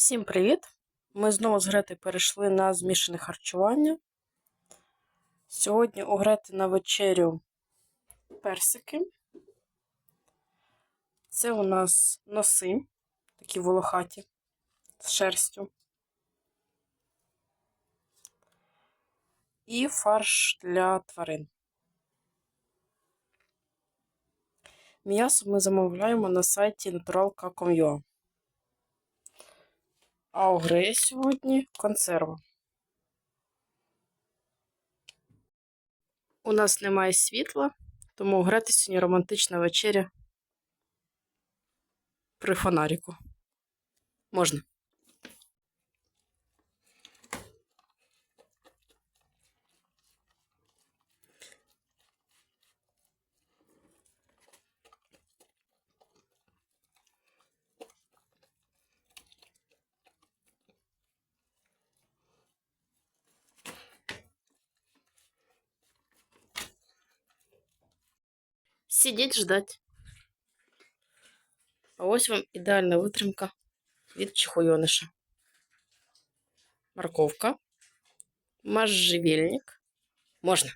Всім привіт! Ми знову з Грети перейшли на змішане харчування. Сьогодні у Грети на вечерю персики. Це у нас носи, такі волохаті з шерстю. І фарш для тварин. М'ясо ми замовляємо на сайті natural.com.ua. А у гри сьогодні консерва. У нас немає світла, тому грати сьогодні романтична вечеря при фонаріку. Можна. Сидіть ждать. А ось вам ідеальна витримка від чихуйониша. Морковка, можжевельник. Можна.